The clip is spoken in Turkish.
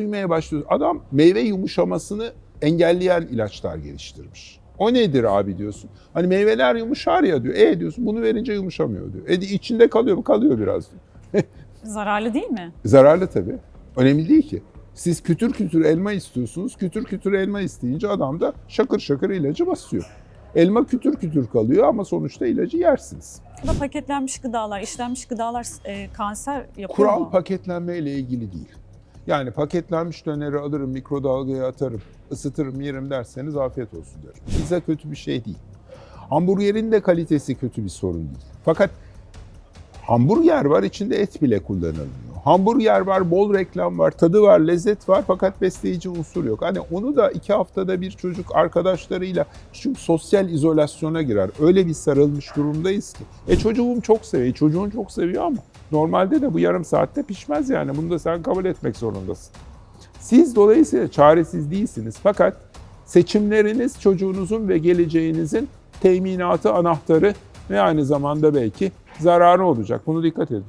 duymaya başlıyor. Adam meyve yumuşamasını engelleyen ilaçlar geliştirmiş. O nedir abi diyorsun. Hani meyveler yumuşar ya diyor. E diyorsun bunu verince yumuşamıyor diyor. E içinde kalıyor mu? Kalıyor biraz diyor. Zararlı değil mi? Zararlı tabii. Önemli değil ki. Siz kütür kütür elma istiyorsunuz. Kütür kütür elma isteyince adam da şakır şakır ilacı basıyor. Elma kütür kütür kalıyor ama sonuçta ilacı yersiniz. Bu da paketlenmiş gıdalar, işlenmiş gıdalar e, kanser yapıyor Kural mu? paketlenme ile ilgili değil. Yani paketlenmiş döneri alırım, mikrodalgaya atarım, ısıtırım, yerim derseniz afiyet olsun derim. Pizza kötü bir şey değil. Hamburgerin de kalitesi kötü bir sorun değil. Fakat hamburger var, içinde et bile kullanılmıyor. Hamburger var, bol reklam var, tadı var, lezzet var fakat besleyici unsur yok. Hani onu da iki haftada bir çocuk arkadaşlarıyla çünkü sosyal izolasyona girer. Öyle bir sarılmış durumdayız ki. E çocuğum çok seviyor, çocuğun çok seviyor ama normalde de bu yarım saatte pişmez yani. Bunu da sen kabul etmek zorundasın. Siz dolayısıyla çaresiz değilsiniz fakat seçimleriniz çocuğunuzun ve geleceğinizin teminatı, anahtarı ve aynı zamanda belki zararı olacak. Bunu dikkat edin.